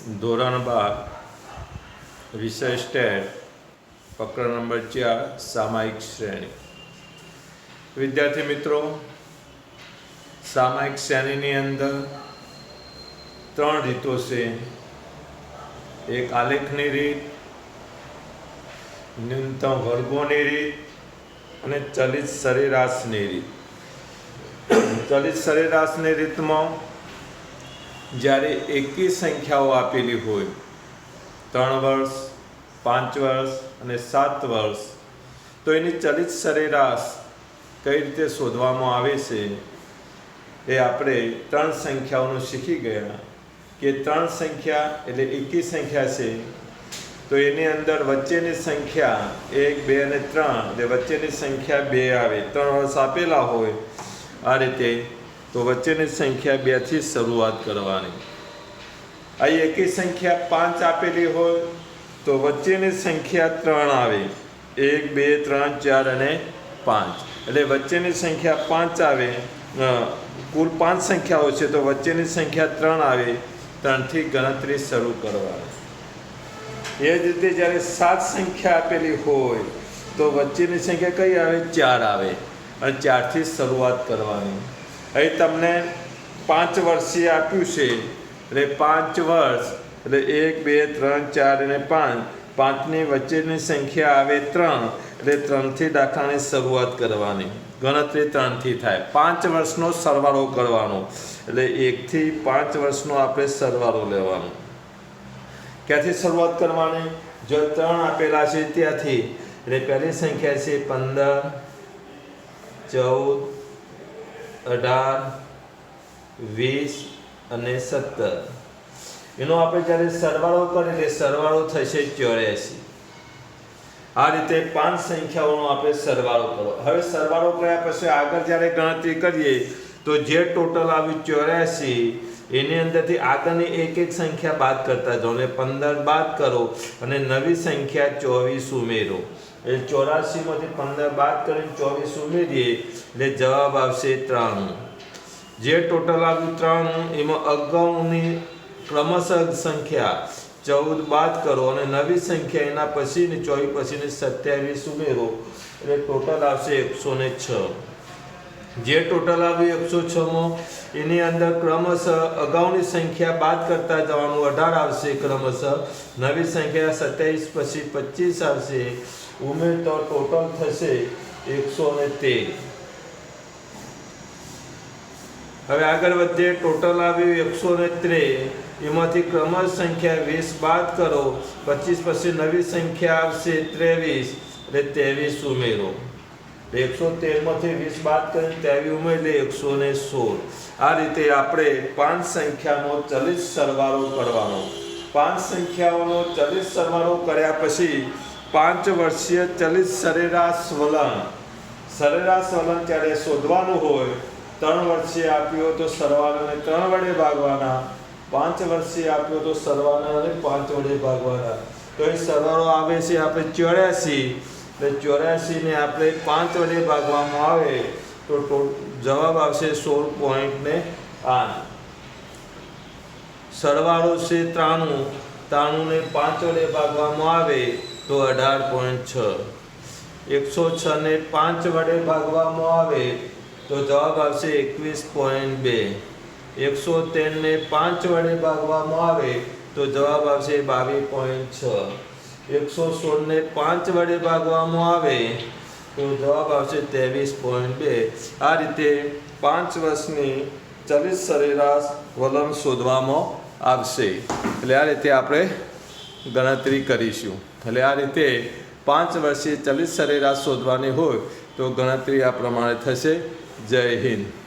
ધોરણ બાર, વિષય સ્ટેટ પ્રકરણ નંબર ચાર, સામાયિક શ્રેણી. વિદ્યાર્થી મિત્રો, સામાયિક શ્રેણીની અંદર ત્રણ રીતો છે. એક આલેખની રીત, ન્યૂનતમ વર્ગોની રીત, અને ચલિત સરેરાશની રીત. ચલિત સરેરાશની રીતમાં જ્યારે એકી સંખ્યાઓ આપેલી હોય, ત્રણ વર્ષ, પાંચ વર્ષ અને સાત વર્ષ, તો એની ચલિત સરેરાશ કઈ રીતે શોધવામાં આવે છે? એ આપણે ત્રણ સંખ્યાઓનું શીખી ગયા કે ત્રણ સંખ્યા એટલે એકી સંખ્યા છે. તો એની અંદર વચ્ચેની સંખ્યા એક, બે અને ત્રણ, એટલે વચ્ચેની સંખ્યા બે આવે. ત્રણ વર્ષ આપેલા હોય, આ રીતે તો વચ્ચેની સંખ્યા બેથી શરૂઆત કરવાની. આ એકી સંખ્યા પાંચ આપેલી હોય, તો વચ્ચેની સંખ્યા ત્રણ આવે. એક, બે, ત્રણ, ચાર અને પાંચ. એટલે વચ્ચેની સંખ્યા પાંચ આવે કુલ પાંચ સંખ્યાઓ છે, તો વચ્ચેની સંખ્યા ત્રણ આવે, ત્રણથી ગણતરી શરૂ કરવાની. એ જ રીતે જ્યારે સાત સંખ્યા આપેલી હોય, તો વચ્ચેની સંખ્યા કઈ આવે? ચાર આવે. અને ચારથી શરૂઆત કરવાની. અહીં તમને પાંચ વર્ષીય આપ્યું છે. એટલે પાંચ વર્ષ, એટલે એક, બે, ત્રણ, ચાર અને પાંચ. પાંચની વચ્ચેની સંખ્યા આવે ત્રણ. એટલે ત્રણથી દાખલાની શરૂઆત કરવાની. ગણતરી ત્રણથી થાય. પાંચ વર્ષનો સરવાળો કરવાનો. એટલે એકથી પાંચ વર્ષનો આપણે સરવાળો લેવાનો. ક્યાંથી શરૂઆત કરવાની? જો ત્રણ આપેલા છે ત્યાંથી. એટલે પહેલી સંખ્યા છે પંદર, ચૌદ અઢાર, વીસ અને સત્તર. એનો આપણે જ્યારે સરવાળો કરીએ એટલે સરવાળો થશે ચોર્યાસી. આ રીતે પાંચ સંખ્યાઓનો આપણે સરવાળો કરો. હવે સરવાળો કર્યા પછી આગળ જ્યારે ગણતરી કરીએ, તો જે ટોટલ આવ્યું ચોર્યાસી, એની અંદરથી આગળની એક એક સંખ્યા બાદ કરતા જાઓ ને પંદર બાદ કરો અને નવી સંખ્યા ચોવીસ ઉમેરો. એટલે ચોરાસીમાંથી પંદર બાદ કરીને ચોવીસ ઉમેરીએ, એટલે જવાબ આવશે ત્રાણું. જે ટોટલ આવ્યું ત્રાણું, એમાં અગાઉની ક્રમશઃ સંખ્યા ચૌદ બાદ કરો અને નવી સંખ્યા એના પછીની ચોવીસ પછીની સત્યાવીસ ઉમેરો, એટલે ટોટલ આવશે એકસો ને છ. જે ટોટલ આવ્યું એકસો છમાં, એની અંદર ક્રમશઃ અગાઉની સંખ્યા બાદ કરતા જવાનું અઢાર આવશે ક્રમશઃ. નવી સંખ્યા સત્યાવીસ પછી પચીસ આવશે. ઉમેરતો ટોટલ થશે એકસો ને તેર. હવે આગળ વધીએ, ટોટલ આવ્યું એકસો ને ત્રે એમાંથી ક્રમશ સંખ્યા વીસ બાદ કરો, પચીસ પછી નવી સંખ્યા આવશે ત્રેવીસ એટલે ત્રેવીસ ઉમેરો. એકસો તેરમાંથી વીસ બાદ કરીને ત્રેવીસ ઉમેરી એકસો ને સોળ. આ રીતે આપણે પાંચ સંખ્યાનો ચલિત સરવાળો કરવાનો. પાંચ સંખ્યાઓનો ચલિત સરવાળો કર્યા પછી પાંચ વર્ષીય ચલિત સરેરાશ વલણ. સરેરાશ વલણ ત્યારે શોધવાનું હોય. ત્રણ વર્ષીય આપ્યો તો સરવાળાને ત્રણ વડે ભાગવાના. પાંચ વર્ષીય આપ્યો તો સરવાળાને પાંચ વડે ભાગવાના. તો એ સરવાળો આવે છે આપણે ચોર્યાસી. એટલે ચોર્યાસીને આપણે પાંચ વડે ભાગવામાં આવે તો જવાબ આવશે સોળ પોઈન્ટ ને આઠ. સરવાળો છે ત્રાણું, ત્રાણુંને પાંચ વડે ભાગવામાં આવે તો અઢાર પોઈન્ટ છ. એકસો છને પાંચ વડે ભાગવામાં આવે તો જવાબ આવશે એકવીસ પોઈન્ટ બે. એકસો તેરને પાંચ વડે ભાગવામાં આવે તો જવાબ આવશે બાવીસ પોઈન્ટ છ. એકસો સોળને પાંચ વડે ભાગવામાં આવે, તો જવાબ આવશે ત્રેવીસ પોઈન્ટ બે. આ રીતે પાંચ વર્ષની ચલિત સરેરાશ વલણ શોધવામાં આવશે. એટલે આ રીતે આપણે ગણતરી કરીશું. એટલે આ રીતે પાંચ વર્ષે ચલિત સરેરાશ શોધવાની હોય, તો ગણતરી આ પ્રમાણે થશે. જય હિન્દ.